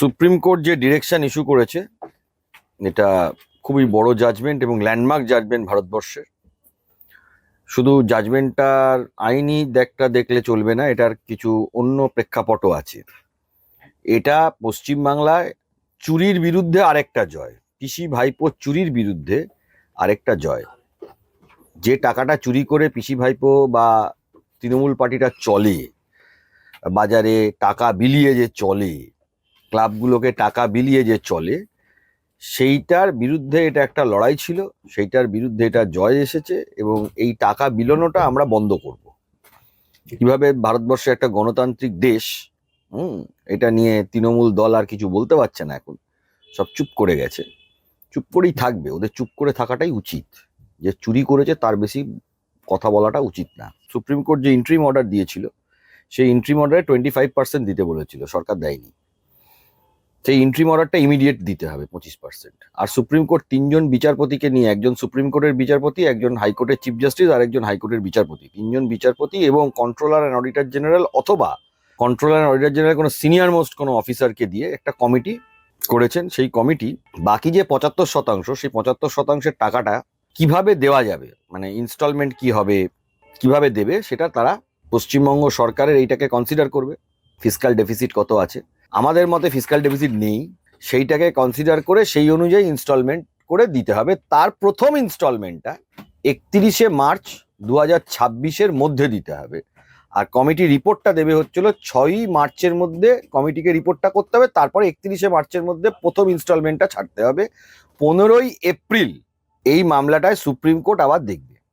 Supreme court যে direction issue করেছে, এটা খুবই বড় জাজমেন্ট এবং ল্যান্ডমার্ক জাজমেন্ট ভারতবর্ষের। শুধু জাজমেন্টটার আইনি দেখটা দেখলে চলবে না, এটার কিছু অন্য প্রেক্ষাপটও আছে। এটা পশ্চিমবাংলায় চুরির বিরুদ্ধে আরেকটা জয়, পিসি ভাইপো চুরির বিরুদ্ধে আরেকটা জয়। যে টাকাটা চুরি করে পিসি ভাইপো বা তৃণমূল পার্টিটা চলে, বাজারে টাকা বিলিয়ে যে চলে ক্লাবগুলোকে টাকা বিলিয়ে যে চলে, সেইটার বিরুদ্ধে এটা একটা লড়াই ছিল, সেইটার বিরুদ্ধে এটা জয় এসেছে এবং এই টাকা বিলোনোটা আমরা বন্ধ করব। কীভাবে ভারতবর্ষে একটা গণতান্ত্রিক দেশ, হুম, এটা নিয়ে তৃণমূল দল আর কিছু বলতে পারছে না এখন, সব চুপ করে গেছে। চুপ করেই থাকবে, ওদের চুপ করে থাকাটাই উচিত। যে চুরি করেছে তার বেশি কথা বলাটা উচিত না। সুপ্রিম কোর্ট যে ইন্ট্রিম অর্ডার দিয়েছিল, সেই ইন্ট্রিম অর্ডারে টোয়েন্টি ফাইভ পার্সেন্ট দিতে বলেছিল, সরকার দেয়নি। সেই ইন্ট্রিম অর্ডারটা ইমিডিয়েট দিতে হবে পঁচিশ পার্সেন্ট আর সুপ্রিম কোর্ট তিনজন বিচারপতিকে নিয়ে, একজন সুপ্রিম কোর্টের বিচারপতি, একজন হাইকোর্টের চিফ জাস্টিস আর একজন হাইকোর্টের বিচারপতি। তিনজন বিচারপতি এবং কন্ট্রোলার অ্যান্ড অডিটর জেনারেল অথবা কন্ট্রোলার অ্যান্ড অডিটর জেনারেল কোনো সিনিয়র মোস্ট কোনো অফিসারকে দিয়ে একটা কমিটি করেছেন। সেই কমিটি বাকি যে পঁচাত্তর শতাংশ, সেই পঁচাত্তর শতাংশের টাকাটা কীভাবে দেওয়া যাবে? মানে ইনস্টলমেন্ট কি হবে? কীভাবে দেবে? সেটা তারা পশ্চিমবঙ্গ সরকারের এইটাকে কনসিডার করবে। ফিসকাল ডেফিসিট কত আছে? আমাদের মতে ফিসকাল ডেফিসিট নেই, সেইটাকে কনসিডার করে সেই অনুযায়ী ইনস্টলমেন্ট করে দিতে হবে। তার প্রথম ইনস্টলমেন্টটা একত্রিশে মার্চ দু হাজার ছাব্বিশের মধ্যে দিতে হবে। আর কমিটি রিপোর্টটা দেবে হচ্ছিল ছয়ই মার্চের মধ্যে কমিটিকে রিপোর্টটা করতে হবে, তারপরে একত্রিশে মার্চের মধ্যে প্রথম ইনস্টলমেন্টটা ছাড়তে হবে। পনেরোই এপ্রিল এই মামলাটায় সুপ্রিম কোর্ট আবার দেখবে।